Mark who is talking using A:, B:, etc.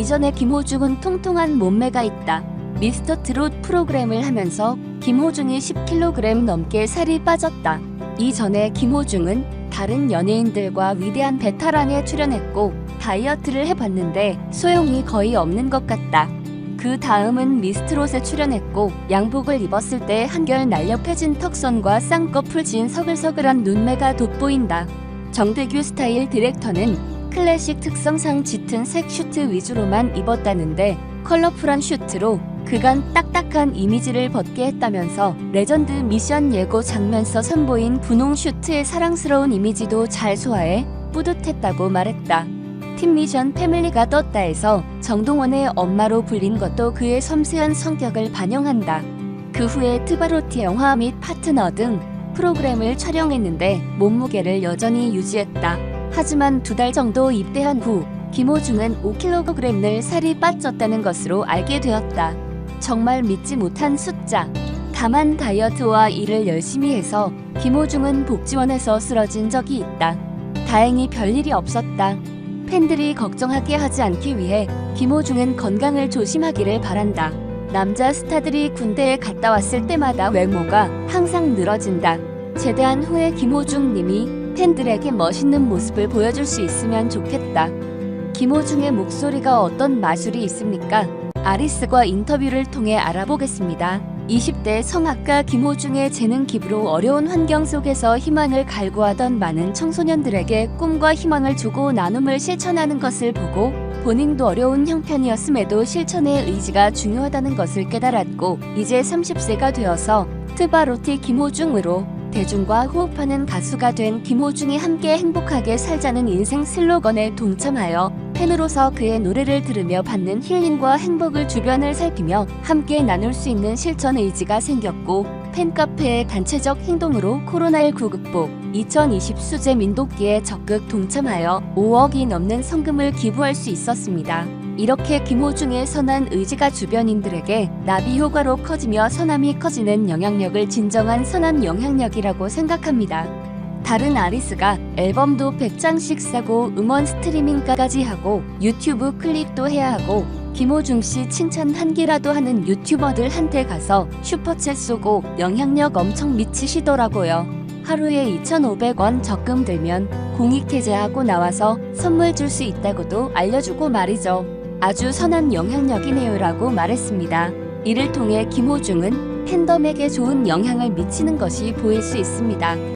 A: 이전에 김호중은 통통한 몸매가 있다. 미스터 트롯 프로그램을 하면서 김호중이 10kg 넘게 살이 빠졌다. 이전에 김호중은 다른 연예인들과 위대한 베테랑에 출연했고 다이어트를 해봤는데 소용이 거의 없는 것 같다. 그 다음은 미스트롯에 출연했고 양복을 입었을 때 한결 날렵해진 턱선과 쌍꺼풀 진 서글서글한 눈매가 돋보인다. 정대규 스타일 디렉터는 클래식 특성상 짙은 색 슈트 위주로만 입었다는데 컬러풀한 슈트로 그간 딱딱한 이미지를 벗게 했다면서 레전드 미션 예고 장면서 선보인 분홍 슈트의 사랑스러운 이미지도 잘 소화해 뿌듯했다고 말했다. 팀 미션 패밀리가 떴다에서 정동원의 엄마로 불린 것도 그의 섬세한 성격을 반영한다. 그 후에 트바로티 영화 및 파트너 등 프로그램을 촬영했는데 몸무게를 여전히 유지했다. 하지만 두 달 정도 입대한 후 김호중은 5kg을 살이 빠졌다는 것으로 알게 되었다. 정말 믿지 못한 숫자. 다만 다이어트와 일을 열심히 해서 김호중은 복지원에서 쓰러진 적이 있다. 다행히 별일이 없었다. 팬들이 걱정하게 하지 않기 위해 김호중은 건강을 조심하기를 바란다. 남자 스타들이 군대에 갔다 왔을 때마다 외모가 항상 늘어진다. 제대한 후에 김호중 님이 팬들에게 멋있는 모습을 보여줄 수 있으면 좋겠다. 김호중의 목소리가 어떤 마술이 있습니까? 아리스과 인터뷰를 통해 알아보겠습니다. 20대 성악가 김호중의 재능 기부로 어려운 환경 속에서 희망을 갈구하던 많은 청소년들에게 꿈과 희망을 주고 나눔을 실천하는 것을 보고 본인도 어려운 형편이었음에도 실천의 의지가 중요하다는 것을 깨달았고 이제 30세가 되어서 트바로티 김호중으로 대중과 호흡하는 가수가 된 김호중이 함께 행복하게 살자는 인생 슬로건에 동참하여 팬으로서 그의 노래를 들으며 받는 힐링과 행복을 주변을 살피며 함께 나눌 수 있는 실천 의지가 생겼고 팬카페의 단체적 행동으로 코로나19 극복 2020 수제 민독기에 적극 동참하여 5억이 넘는 성금을 기부할 수 있었습니다. 이렇게 김호중의 선한 의지가 주변인들에게 나비 효과로 커지며 선함이 커지는 영향력을 진정한 선한 영향력이라고 생각합니다. 다른 아리스가 앨범도 100장씩 사고 음원 스트리밍까지 하고 유튜브 클립도 해야 하고 김호중 씨 칭찬 한 개라도 하는 유튜버들한테 가서 슈퍼챗 쏘고 영향력 엄청 미치시더라고요. 하루에 2,500원 적금 들면 공익 해제하고 나와서 선물 줄 수 있다고도 알려주고 말이죠. 아주 선한 영향력이네요라고 말했습니다. 이를 통해 김호중은 팬덤에게 좋은 영향을 미치는 것이 보일 수 있습니다.